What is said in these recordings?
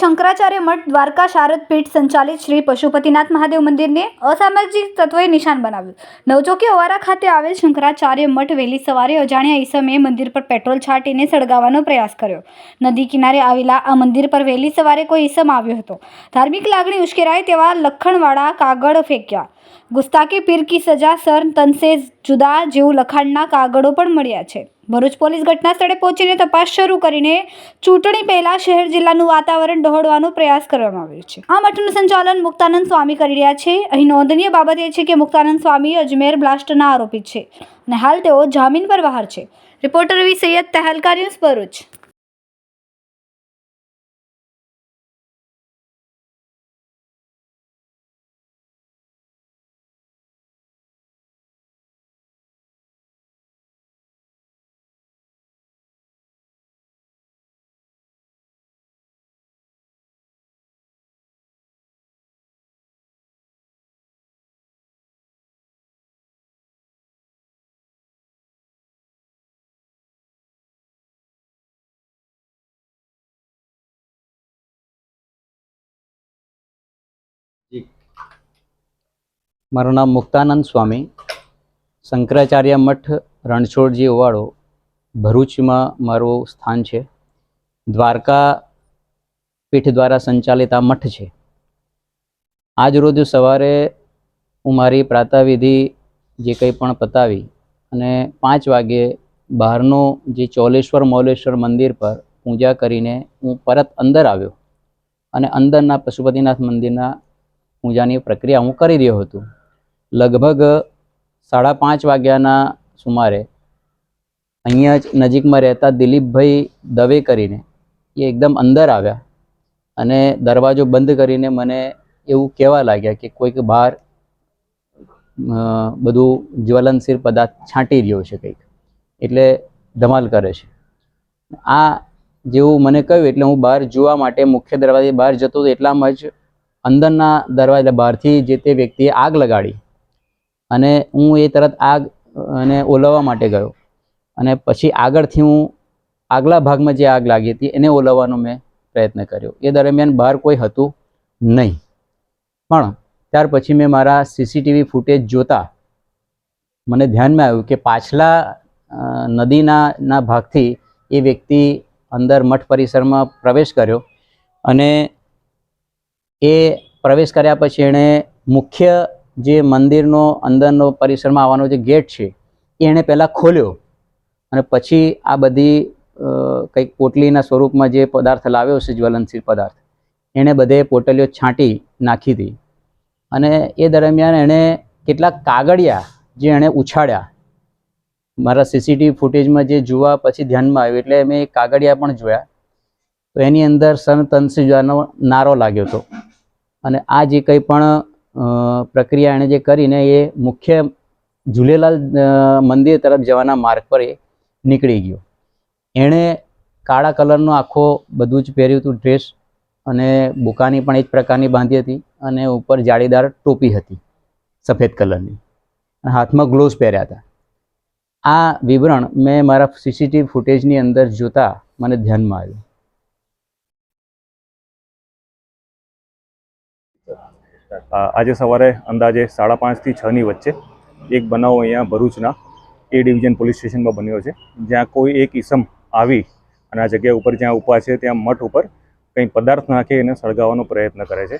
શંકરાચાર્ય મઠ, દ્વારકા શારદ પીઠ સંચાલિત શ્રી પશુપતિનાથ મહાદેવ મંદિરને અસામાજિક તત્વોએ નિશાન બનાવ્યું. નવચોકી અવારા ખાતે આવેલ શંકરાચાર્ય મઠ વહેલી સવારે અજાણ્યા ઈસમે મંદિર પર પેટ્રોલ છાંટીને સળગાવવાનો પ્રયાસ કર્યો. નદી કિનારે આવેલા આ મંદિર પર વહેલી સવારે કોઈ ઈસમ આવ્યો હતો. ધાર્મિક લાગણી ઉશ્કેરાય તેવા લખણવાળા કાગળ ફેંક્યા. ગુસ્તાકી પીર કી સજા, સર તનસે જુદા જેવું લખાણના કાગળો પણ મળ્યા છે. ભરૂચ પોલીસ ઘટના સ્થળે પહોંચીને તપાસ શરૂ કરીને ચૂંટણી પહેલા શહેર જિલ્લાનું વાતાવરણ ડહોળવાનો પ્રયાસ કરવામાં આવ્યો છે. આ મઠનું સંચાલન મુક્તાનંદ સ્વામી કરી રહ્યા છે. અહીં નોંધનીય બાબત એ છે કે મુક્તાનંદ સ્વામી અજમેર બ્લાસ્ટના આરોપી છે અને હાલ તેઓ જામીન પર બહાર છે. Reporter Ravi Sayed Tehelka news Bharuch. મારું નામ મુક્તાનંદ સ્વામી. શંકરાચાર્ય મઠ, રણછોડજી ઓવાળો, ભરૂચમાં મારું સ્થાન છે. દ્વારકા પીઠ દ્વારા સંચાલિત આ મઠ છે. આજ રોજ સવારે હું મારી પ્રાતાવિધિ જે કંઈ પણ પતાવી અને પાંચ વાગે બહારનું જે ચોલેશ્વર મૌલેશ્વર મંદિર પર પૂજા કરીને હું પરત અંદર આવ્યો અને અંદરના પશુપતિનાથ મંદિરના પૂજાની પ્રક્રિયા હું કરી રહ્યો હતો. લગભગ સાડા પાંચ વાગ્યાના સુમારે અહીંયા જ નજીકમાં રહેતા દિલીપભાઈ દવે કરીને એ એકદમ અંદર આવ્યા અને દરવાજો બંધ કરીને મને એવું કહેવા લાગ્યા કે કોઈક બહાર બધું જ્વલનશીલ પદાર્થ છાંટી રહ્યો છે કંઈક. એટલે ધમાલ કરે છે. આ જેવું મને કહ્યું એટલે હું બહાર જોવા માટે મુખ્ય દરવાજે બહાર જતો હતો એટલામાં જ અંદરના દરવાજા બહારથી જે તે વ્યક્તિએ આગ લગાડી. અને હું એ તરત આગ, અને ઓલવવા માટે ગયો. અને પછી આગળથી હું આગલા ભાગમાં જે આગ લાગી હતી એને ઓલવવાનો મેં પ્રયત્ન કર્યો. એ દરમિયાન બહાર કોઈ હતું નહીં. પણ ત્યાર પછી મેં મારા સીસીટીવી ફૂટેજ જોતા મને ધ્યાનમાં આવ્યું કે પાછલા નદીના, ના ભાગથી એ વ્યક્તિ અંદર મઠ પરિસરમાં પ્રવેશ કર્યો અને એ પ્રવેશ કર્યા પછી એણે મુખ્ય જે મંદિરનો અંદરનો પરિસરમાં આવવાનો જે ગેટ છે એણે પહેલાં ખોલ્યો અને પછી આ બધી કંઈક પોટલીના સ્વરૂપમાં જે પદાર્થ લાવ્યો છે જ્વલનશીલ પદાર્થ, એણે બધે પોટલીઓ છાંટી નાખી હતી. અને એ દરમિયાન એણે કેટલાક કાગળિયા જે એણે ઉછાળ્યા, મારા સીસીટીવી ફૂટેજમાં જે જોવા પછી ધ્યાનમાં આવ્યું, એટલે મેં કાગળિયા પણ જોયા. તો એની અંદર સન તનસીજાનો નારો લાગ્યો હતો. અને આ જે કંઈ પણ પ્રક્રિયા એણે જે કરીને એ મુખ્ય ઝૂલેલાલ મંદિર તરફ જવાના માર્ગ પર એ નીકળી ગયો. એણે કાળા કલરનો આખો બધું જ પહેર્યું હતું ડ્રેસ અને બુકાની પણ એ જ પ્રકારની બાંધી હતી અને ઉપર જાળીદાર ટોપી હતી સફેદ કલરની અને હાથમાં ગ્લોવ્સ પહેર્યા હતા. આ વિવરણ મેં મારા સીસીટીવી ફૂટેજની અંદર જોતા મને ધ્યાનમાં આવ્યું. આજે સવારે અંદાજે સાડા પાંચથી છની વચ્ચે એક બનાવ અહીંયા ભરૂચના એ ડિવિઝન પોલીસ સ્ટેશનમાં બન્યો છે. જ્યાં કોઈ એક ઈસમ આવી અને આ જગ્યા ઉપર જ્યાં ઊભા છે, ત્યાં મઠ ઉપર કંઈ પદાર્થ નાખી એને સળગાવવાનો પ્રયત્ન કરે છે.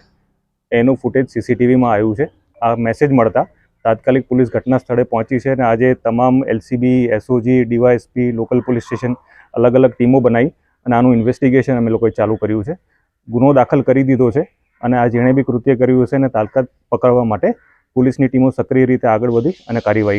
એનું ફૂટેજ સીસીટીવીમાં આવ્યું છે. આ મેસેજ મળતા તાત્કાલિક પોલીસ ઘટના સ્થળે પહોંચી છે અને આજે તમામ LCB, SOG, DYSP, local police station અલગ અલગ ટીમો બનાવી અને આનું ઇન્વેસ્ટિગેશન અમે લોકોએ ચાલુ કર્યું છે. ગુનો દાખલ કરી દીધો છે. અને આ જેણે બી કૃત્ય કર્યું હશે એને તાલકાત પકડવા માટે, પોલીસની ટીમો સક્રિય રીતે આગળ વધી અને કાર્યવાહી